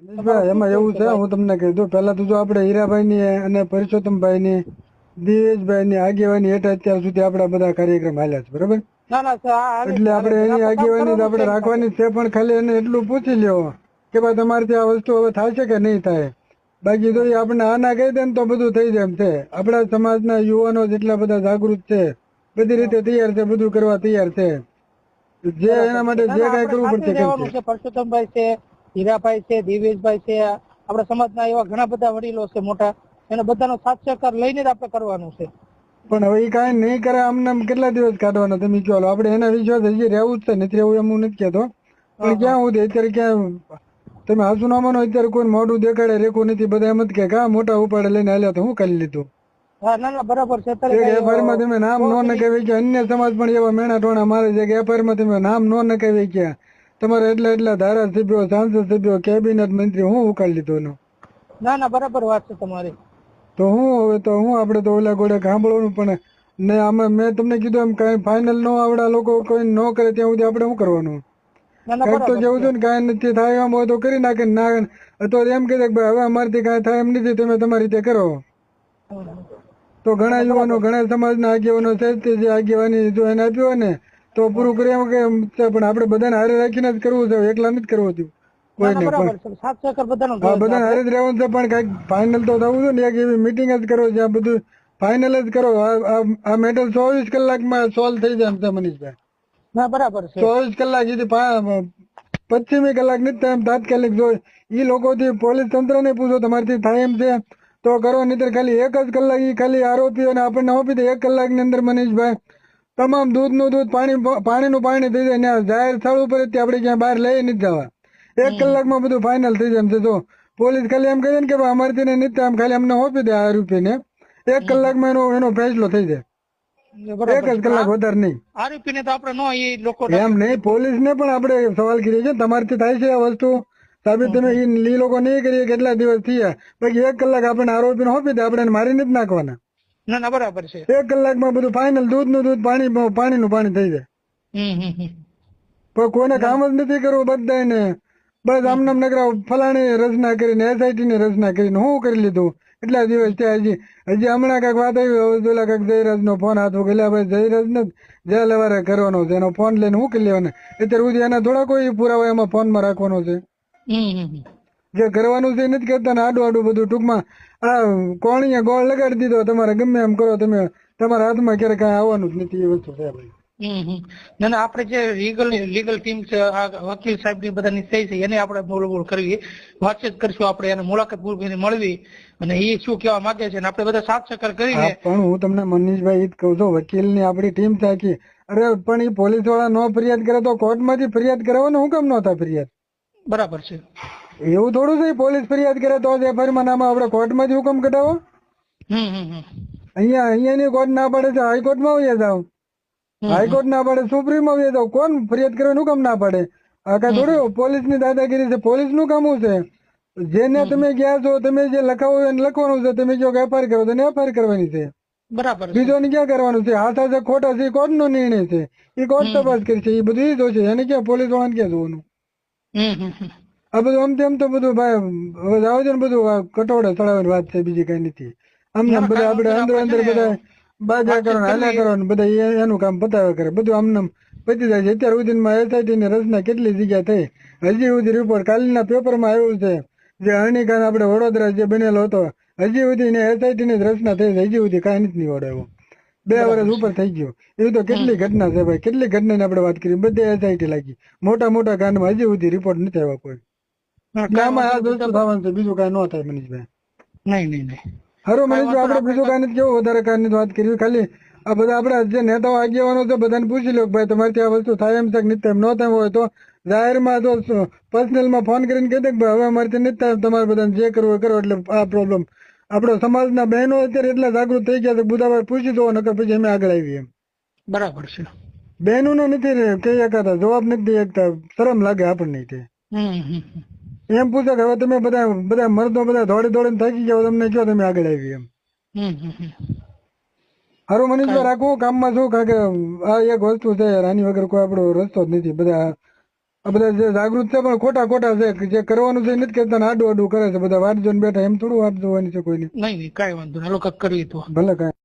એમાં એવું છે હું તમને કહી દઉં પેલા તો જો આપણે હીરાભાઈ ની અને પરસોત્તમભાઈ ની દિવેશભાઈ ની આગેવાની હેઠળ અત્યાર સુધી આપણા બધા કાર્યક્રમ હાલ્યા છે બરોબર. એટલે આપણે એની આગેવાની આપણે રાખવાની છે પણ ખાલી એને એટલું પૂછી લ્યો કે ભાઈ તમારથી આ વસ્તુ હવે થશે કે નહીં થાય? બાકી તો આપણે આના કહી દે ને તો બધું થઈ જાય એમ છે. આપણા સમાજના યુવાનો જેટલા બધા જાગૃત છે બધી રીતે તૈયાર છે બધું કરવા તૈયાર છે. જે એના માટે જે કઈ કરવું પડશે પરસોત્તમભાઈ છે હીરાભાઈ છે દિવેશભાઈ છે આપણા સમાજના એવા ઘણા બધા વડીલો છે મોટા. એને બધાનો સાથ સહકાર લઈને જ આપણે કરવાનું છે. પણ હવે એ કાંઈ નહીં કરે આમને આમ કેટલા દિવસ કાઢવાના તમે કહો આપણે એના વિશ્વાસ હજી રહેવું જ છે નથી રહેવું એમ હું નથી કહેતો. પણ ક્યાં સુધી અત્યારે ક્યાં તમે હાસુ ના માનો અત્યારે કોઈ મોઢું દેખાડે રેખું નથી બધા એમ જ કે કા મોટા ઉપાડે લઈને હાલ્યા તો હું કરી લીધું? હા બરાબર છે. એફઆઈઆરમાં તમે નામ નો નકાવી કે અન્ય સમાજ પણ એવા મેણા ટોણા મારે છે કે એફઆઈઆરમાં તમે નામ નો નકાવી કે તમારે એટલા એટલા ધારાસભ્યો સાંસદ સભ્યો કેબિનેટ મંત્રી હું ઉકાળી લીધો એનું? ના ના બરાબર વાત છે તમારી. તો હું હવે તો હું આપણે તો ઓલા ગોળે સાંભળવાનું પણ ને અમે મેં તમને કીધું એમ કઈ ફાઇનલ નો આવડે લોકો કોઈ ન કરે ત્યાં સુધી આપણે શું કરવાનું? ના તો જવું છે. ને કાંઈ નથી થાય એમ હોય તો કરી નાખે ના અથવા એમ કહે કે ભાઈ હવે અમારથી કાંઈ થાય એમ નથી તમે તમારી રીતે કરો. તો ઘણા યુવાનો ઘણા સમાજના આગેવાનો છે તે જે આગેવાની જો એને આપ્યું હોય ને તો પૂરું કરી કે પણ આપણે બધાને હારે રાખીને જ કરવું છે એકલા નથી કરવું હતું ના ના છે. બધાનો છે. હારે જ રહેવાનું છે પણ કંઈક ફાઇનલ તો થવું છે ને એક એવી મિટિંગ જ કરો જ્યાં બધું ફાઇનલ જ કરો. આ- મેટર ચોવીસ કલાકમાં સોલ્વ થઈ જાય એમ છે મનીષભાઈ. ના બરાબર છે. ચોવીસ કલાક સુધી પશ્ચિમી કલાકની ટાઈમ તાત્કાલિક જો ઈ લોકોથી પોલીસ તંત્ર ને પૂછો તમારથી થાય એમ છે તો કરો નહીતર ખાલી એક જ કલાક ઈ ખાલી આરોપીઓને આપણને આપી દે. એક કલાકની અંદર મનીષભાઈ તમામ દૂધનું દૂધ પાણી પાણીનું પાણી થઈ જાય ને જાહેર સ્થળ ઉપર જ તે આપણે ક્યાં બહાર લઈ નથી જવા. એક કલાકમાં બધું ફાઇનલ થઈ જાય તો પોલીસ ખાલી એમ કહે છે ને કે અમારથી ને નથી એમ ખાલી અમને આપી દે આરોપીને એક કલાકમાં એનો એનો ફેસલો થઈ જાય. એક જ કલાક વધારે નહીં. આરોપી ને તો આપણે નો એ લોકો એમ નહીં પોલીસ ને પણ આપણે સવાલ કરીએ છીએ. તમારથી થાય છે આ વસ્તુ? સાબિત તમે એ લોકો નહીં કરીએ કેટલા દિવસ થયા. બાકી એક કલાક આપણે આરોપીને આપી દે. આપણે મારી નથી નાખવાના. ના ના બરાબર છે. એક કલાકમાં બધું ફાઇનલ દૂધનું દૂધ પાણી નું પાણી થઈ જાય. પણ કોઈને કામ જ નથી કરવું બધાને બસ આમનામ નગરા નકરા ફલાણી રચના કરીને એસઆઈટી ની રચના કરીને હું કરી લીધું. એટલા દિવસ ત્યાં હજી. હજી હમણાં કાંઈક વાત આવી હવે ઓલા કાંઈક જયરાજ નો ફોન હાથ કે ભાઈ જયરાજ ને જે લેવારે કરવાનો છે. એનો ફોન લઈને હું કરી લેવાનો. અત્યારે સુધી એના થોડા કોઈ પુરાવા એમાં ફોનમાં રાખવાનો છે. હમ હમ હમ. જે કરવાનું છે નથી કરતા ને આડું આડું બધું ટૂંકમાં. આ કોણીએ ગોળ લગાડી દીધો તમારે ગમે એમ કરો તમે તમારા હાથમાં ક્યારે કાંઈ આવવાનું જ નથી એ વસ્તુ છે ભાઈ. ના ના આપણે જે લીગલ લીગલ ટીમ છે આ વકીલ સાહેબની બધાની સહી છે એને આપણે મૂળભૂળ કરવી. વાતચીત કરશું આપણે એને મુલાકાત પૂર્વક મળવી. અને એ શું કહેવા માંગે છે અને આપણે બધા સાથ ચક્કર કરીને પણ હું તમને મનીષભાઈ એ જ કહું છું વકીલની આપણી ટીમ છે અરે પણ એ પોલીસવાળા નો ફરિયાદ કરે તો કોર્ટમાંથી ફરિયાદ કરાવો હું કેમ નો થાય ફરિયાદ? બરાબર છે. એવું થોડું છે પોલીસ ફરિયાદ કરે તો જ એફઆઈઆરમાં નામ આપણે જ હુકમ કઢાવો. અહીંયા અહીંયાની કોર્ટ ના પાડે છે હાઈકોર્ટમાં વયા જાવ હાઈકોર્ટ ના પાડે સુપ્રીમમાં વયા જાવ કોણ ફરિયાદ કરવાનું કામ ના પાડે? આ કઈ થોડું પોલીસની દાદાગીરી છે. પોલીસનું કામ શું છે? જેને તમે ગયા છો તમે જે લખાવો એને લખવાનું છે તમે જો એફઆઈઆર કરો તો એફઆઈઆર કરવાની છે. બરાબર છે. બીજો ને ક્યાં કરવાનું છે? હાથા છે ખોટા છે કોર્ટ નો નિર્ણય છે. એ કોર્ટ તપાસ કરશે એ બધું જોશે એને ક્યાં પોલીસ વાળાને ક્યાં જોવાનું. આ બધું આમ તેમ તો બધું ભાઈ હવે જાવ છે ને બધું કટોળે ચડાવવાની વાત છે બીજી કઈ નથી. આમ આમ બધા આપણે અંદર અંદર બધા બાજા કરો હાલ્યા કરો ને બધા એનું કામ પતાવ્યા કરે. બધું આમને આમ પતી જાય છે. અત્યાર સુધીમાં એસઆઈટી ની રચના કેટલી જગ્યા થઈ? હજી સુધી રિપોર્ટ કાલના પેપરમાં આવ્યું છે જે અરણીકાંડ આપણે વડોદરા જે બનેલો હતો હજી સુધી ને એસઆઈટી ની રચના થઈ છે. હજી સુધી કાંઈ નથી નીવડાવ્યો બે વર્ષ ઉપર થઈ ગયું. એવી તો કેટલી ઘટના છે ભાઈ? કેટલી ઘટનાની આપણે વાત કરી બધી એસઆઈટી લાગી. મોટા મોટા કાંડમાં હજી સુધી રિપોર્ટ નથી આવ્યા કોઈ. હા, આ કાંઈ થવાનું છે બીજું કાંઈ ન થાય મનીષભાઈ. નહીં નહીં નહીં. હારો મનીષભાઈ આપણે બીજું કાંઈ નથી કેવું વધારે કાંઈ વાત કરી? ખાલી આ બધા આપણા જે નેતાઓ આગેવાનો છે બધાને પૂછી લો ભાઈ તમારથી આ વસ્તુ થાય એમ છે કે નથી થાય એમ ન થાય હોય તો જાહેરમાં તો પર્સનલમાં ફોન કરીને કહી દે કે ભાઈ હવે અમારથી થાય તમારે બધાને જે કરવું હોય કરો એટલે આ પ્રોબ્લેમ આપણો સમાજના બહેનો અત્યારે એટલા જાગૃત થઈ ગયા છે બુધાભાઈ પૂછી દો નકર પછી અમે આગળ આવીએ બરાબર છે. બહેનો નથી કહી શકાતા જવાબ નથી દઈ શકતા શરમ લાગે આપણને તે. હમ હમ હમ. એમ પૂછે કે હવે તમે બધા બધા મર્દો બધા દોડી દોડીને થાકી ગયા તમને કયો તમે આગળ આવી એમ. હારું મનીષભાઈ રાખવું કામમાં શું કારણ કે આ એક વસ્તુ છે રાની વગર કોઈ આપણો રસ્તો જ નથી. બધા આ બધા જે જાગૃત છે પણ ખોટા ખોટા છે જે કરવાનું છે નથી કરતા આડું આડું કરે છે. બધા વાટ જોઈને બેઠા એમ થોડું વાટ જોવાની છે કોઈની. નહીં નહીં કાંઈ વાંધો નહીં. કાંઈક કરવી તો. ભલે કાંઈ.